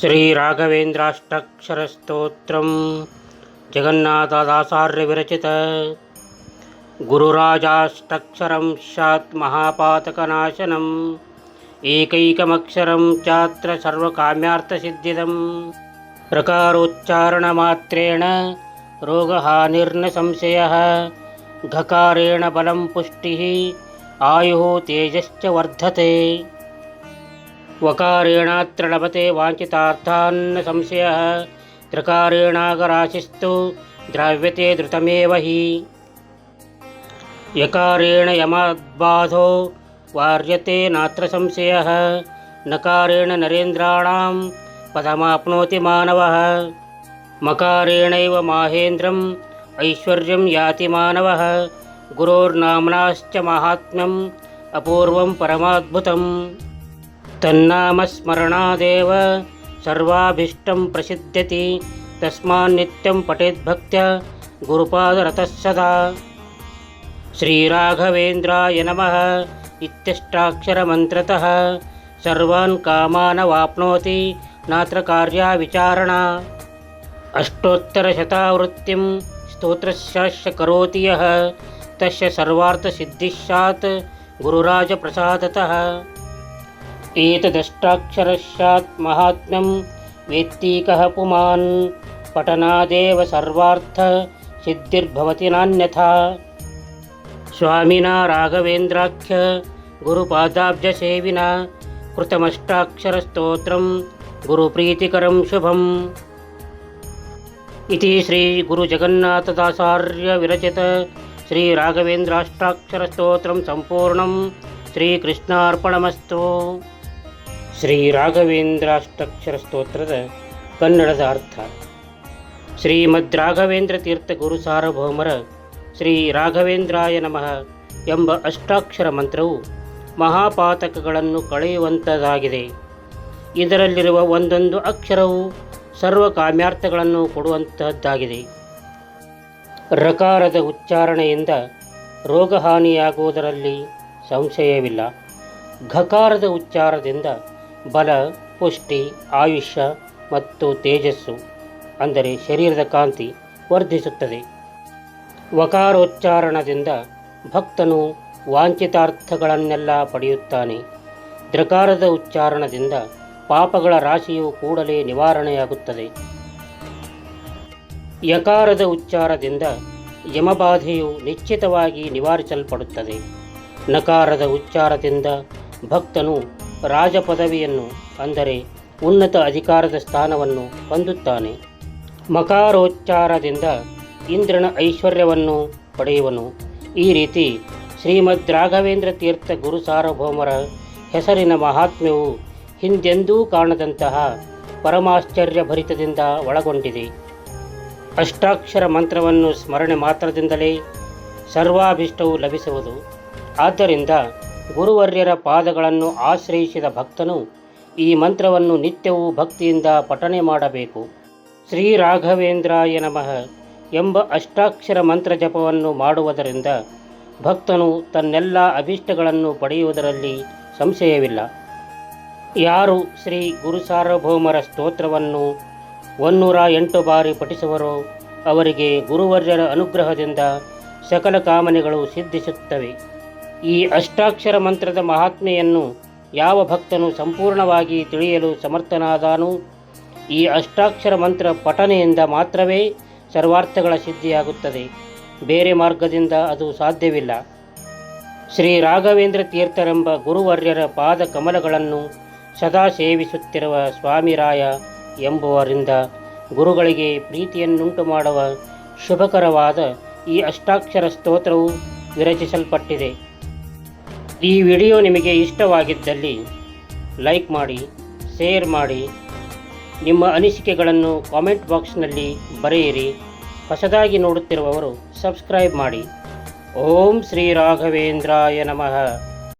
శ్రీరాఘవేంద్రాష్టాక్షరస్తోత్రం జగన్నాథదాసార్యవిరచిత గురురాజాష్టాక్షరం స్యాత్ మహాపాతకనాశనం ఏకైకమక్షరం చాత్ర సర్వకామ్యార్థసిద్ధిదం రకారోచ్చారణమాత్రేణ రోగహానిర్న సంశయ ఘకారేణ బలం పుష్టి ఆయు తేజశ్చ వర్ధతే వకారేణాత్రణపతే వాంఛితార్థాన్ సంశయ త్రకారేణాగరాశిస్తు ద్రావ్యతే ధృతమేవ హి. యకారేణ యమద్బాధో వార్యతే నాత్ర సంశయ నకారేణ నరేంద్రాణం పదమాప్నోతి మానవ. మకారేణైవ మాహేంద్రం ఐశ్వర్యం యాతి మానవ. గురోర్నామ్నాశ్చ మహాత్మ్యం అపూర్వం పరమాద్భుతం. తన్నామస్మరణాదేవ సర్వాభీష్టం ప్రసిద్ధ్యతి తస్మాన్నిత్యం పఠేద్భక్త్యా గురుపాదరతः సదా శ్రీరాఘవేంద్రాయ నమ ఇత్యష్టాక్షరమంత్రత సర్వాన్ కామానవాప్నోతి నాత్ర కార్యావిచారణ అష్టోత్తరశతావృత్తిం స్తోత్రశాస్య కరోతి యః తస్య సర్వార్థసిద్ధిస్సాత్ గురురాజప్రసాదతः एतदष्टाक्षरस्यात् महात्म्यं वेत्तीकः पुमान्। पठनादेव सर्वार्थसिद्धिर्भवति नान्यथा। स्वामिना राघवेन्द्राख्य गुरुपादाब्जसेविना कृतमष्टाक्षरस्तोत्रं गुरुप्रीतिकरं शुभम्। इति श्रीगुरुजगन्नाथदासार्यविरचित श्रीराघवेन्द्राष्टाक्षरस्तोत्रं सम्पूर्णं श्रीकृष्णार्पणमस्तु। ಶ್ರೀ ರಾಘವೇಂದ್ರಾಷ್ಟಕ್ಷರ ಸ್ತೋತ್ರದ ಕನ್ನಡದ ಅರ್ಥ. ಶ್ರೀಮದ್ ರಾಘವೇಂದ್ರ ತೀರ್ಥ ಗುರು ಸಾರ್ವಭೌಮರ ಶ್ರೀ ರಾಘವೇಂದ್ರಾಯ ನಮಃ ಎಂಬ ಅಷ್ಟಾಕ್ಷರ ಮಂತ್ರವು ಮಹಾಪಾತಕಗಳನ್ನು ಕಳೆಯುವಂಥದ್ದಾಗಿದೆ ಇದರಲ್ಲಿರುವ ಒಂದೊಂದು ಅಕ್ಷರವು ಸರ್ವ ಕಾಮ್ಯಾರ್ಥಗಳನ್ನು ಕೊಡುವಂತಹದ್ದಾಗಿದೆ. ರಕಾರದ ಉಚ್ಚಾರಣೆಯಿಂದ ರೋಗಹಾನಿಯಾಗುವುದರಲ್ಲಿ ಸಂಶಯವಿಲ್ಲ. ಘಕಾರದ ಉಚ್ಚಾರದಿಂದ ಬಲ, ಪುಷ್ಟಿ, ಆಯುಷ್ಯ ಮತ್ತು ತೇಜಸ್ಸು ಅಂದರೆ ಶರೀರದ ಕಾಂತಿ ವರ್ಧಿಸುತ್ತದೆ. ವಕಾರೋಚ್ಚಾರಣದಿಂದ ಭಕ್ತನು ವಾಂಛಿತಾರ್ಥಗಳನ್ನೆಲ್ಲ ಪಡೆಯುತ್ತಾನೆ. ದ್ರಕಾರದ ಉಚ್ಚಾರಣದಿಂದ ಪಾಪಗಳ ರಾಶಿಯು ಕೂಡಲೇ ನಿವಾರಣೆಯಾಗುತ್ತದೆ. ಯಕಾರದ ಉಚ್ಚಾರದಿಂದ ಯಮಬಾಧೆಯು ನಿಶ್ಚಿತವಾಗಿ ನಿವಾರಿಸಲ್ಪಡುತ್ತದೆ. ನಕಾರದ ಉಚ್ಚಾರದಿಂದ ಭಕ್ತನು ರಾಜಪದವಿಯನ್ನು, ಅಂದರೆ ಉನ್ನತ ಅಧಿಕಾರದ ಸ್ಥಾನವನ್ನು ಹೊಂದುತ್ತಾನೆ. ಮಕಾರೋಚ್ಚಾರದಿಂದ ಇಂದ್ರನ ಐಶ್ವರ್ಯವನ್ನು ಪಡೆಯುವನು. ಈ ರೀತಿ ಶ್ರೀಮದ್ ರಾಘವೇಂದ್ರ ತೀರ್ಥ ಗುರು ಸಾರ್ವಭೌಮರ ಹೆಸರಿನ ಮಹಾತ್ಮ್ಯವು ಹಿಂದೆಂದೂ ಕಾಣದಂತಹ ಪರಮಾಶ್ಚರ್ಯ ಭರಿತದಿಂದ ಒಳಗೊಂಡಿದೆ. ಅಷ್ಟಾಕ್ಷರ ಮಂತ್ರವನ್ನು ಸ್ಮರಣೆ ಮಾತ್ರದಿಂದಲೇ ಸರ್ವಾಭಿಷ್ಟವು ಲಭಿಸುವುದು. ಆದ್ದರಿಂದ ಗುರುವರ್ಯರ ಪಾದಗಳನ್ನು ಆಶ್ರಯಿಸಿದ ಭಕ್ತನು ಈ ಮಂತ್ರವನ್ನು ನಿತ್ಯವೂ ಭಕ್ತಿಯಿಂದ ಪಠನೆ ಮಾಡಬೇಕು. ಶ್ರೀ ರಾಘವೇಂದ್ರಾಯ ನಮಃ ಎಂಬ ಅಷ್ಟಾಕ್ಷರ ಮಂತ್ರ ಜಪವನ್ನು ಮಾಡುವುದರಿಂದ ಭಕ್ತನು ತನ್ನೆಲ್ಲ ಅಭೀಷ್ಟಗಳನ್ನು ಪಡೆಯುವುದರಲ್ಲಿ ಸಂಶಯವಿಲ್ಲ. ಯಾರು ಶ್ರೀ ಗುರು ಸಾರ್ವಭೌಮರ ಸ್ತೋತ್ರವನ್ನು ಒನ್ನೂರ ಎಂಟು ಬಾರಿ ಪಠಿಸುವರೋ ಅವರಿಗೆ ಗುರುವರ್ಯರ ಅನುಗ್ರಹದಿಂದ ಸಕಲ ಕಾಮನೆಗಳು ಸಿದ್ಧಿಸುತ್ತವೆ. ಈ ಅಷ್ಟಾಕ್ಷರ ಮಂತ್ರದ ಮಹಾತ್ಮೆಯನ್ನು ಯಾವ ಭಕ್ತನು ಸಂಪೂರ್ಣವಾಗಿ ತಿಳಿಯಲು ಸಮರ್ಥನಾದಾನು, ಈ ಅಷ್ಟಾಕ್ಷರ ಮಂತ್ರ ಪಠನೆಯಿಂದ ಮಾತ್ರವೇ ಸರ್ವಾರ್ಥಗಳ ಸಿದ್ಧಿಯಾಗುತ್ತದೆ. ಬೇರೆ ಮಾರ್ಗದಿಂದ ಅದು ಸಾಧ್ಯವಿಲ್ಲ. ಶ್ರೀ ರಾಘವೇಂದ್ರ ತೀರ್ಥರೆಂಬ ಗುರುವರ್ಯರ ಪಾದ ಕಮಲಗಳನ್ನು ಸದಾ ಸೇವಿಸುತ್ತಿರುವ ಸ್ವಾಮಿರಾಯ ಎಂಬುವರಿಂದ ಗುರುಗಳಿಗೆ ಪ್ರೀತಿಯನ್ನುಂಟು ಮಾಡುವ ಶುಭಕರವಾದ ಈ ಅಷ್ಟಾಕ್ಷರ ಸ್ತೋತ್ರವು ವಿರಚಿಸಲ್ಪಟ್ಟಿದೆ. ಈ ವಿಡಿಯೋ ನಿಮಗೆ ಇಷ್ಟವಾಗಿದ್ದಲ್ಲಿ ಲೈಕ್ ಮಾಡಿ, ಶೇರ್ ಮಾಡಿ. ನಿಮ್ಮ ಅನಿಸಿಕೆಗಳನ್ನು ಕಾಮೆಂಟ್ ಬಾಕ್ಸ್ನಲ್ಲಿ ಬರೆಯಿರಿ. ಹೊಸದಾಗಿ ನೋಡುತ್ತಿರುವವರು ಸಬ್ಸ್ಕ್ರೈಬ್ ಮಾಡಿ. ಓಂ ಶ್ರೀ ರಾಘವೇಂದ್ರಾಯ ನಮಃ.